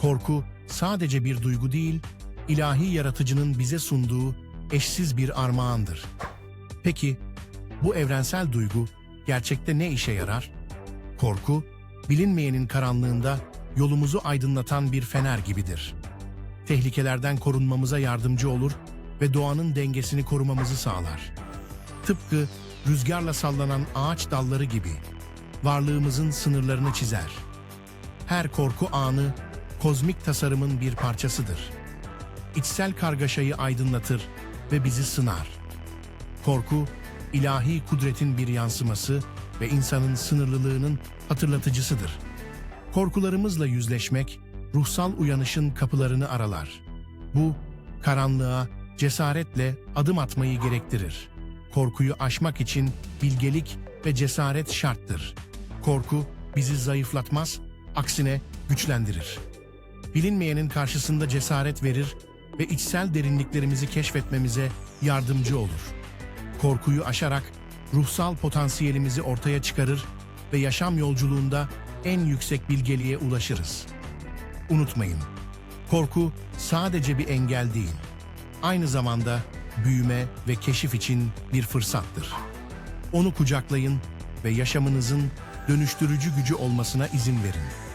Korku sadece bir duygu değil, ilahi yaratıcının bize sunduğu eşsiz bir armağandır. Peki, bu evrensel duygu gerçekte ne işe yarar? Korku, bilinmeyenin karanlığında yolumuzu aydınlatan bir fener gibidir. Tehlikelerden korunmamıza yardımcı olur ve doğanın dengesini korumamızı sağlar. Tıpkı rüzgarla sallanan ağaç dalları gibi varlığımızın sınırlarını çizer. Her korku anı kozmik tasarımın bir parçasıdır. İçsel kargaşayı aydınlatır ve bizi sınar. Korku, ilahi kudretin bir yansıması ve insanın sınırlılığının hatırlatıcısıdır. Korkularımızla yüzleşmek, ruhsal uyanışın kapılarını aralar. Bu, karanlığa cesaretle adım atmayı gerektirir. Korkuyu aşmak için bilgelik ve cesaret şarttır. Korku bizi zayıflatmaz, aksine güçlendirir. Bilinmeyenin karşısında cesaret verir ve içsel derinliklerimizi keşfetmemize yardımcı olur. Korkuyu aşarak ruhsal potansiyelimizi ortaya çıkarır ve yaşam yolculuğunda en yüksek bilgeliğe ulaşırız. Unutmayın, korku sadece bir engel değil, aynı zamanda büyüme ve keşif için bir fırsattır. Onu kucaklayın ve yaşamınızın dönüştürücü gücü olmasına izin verin.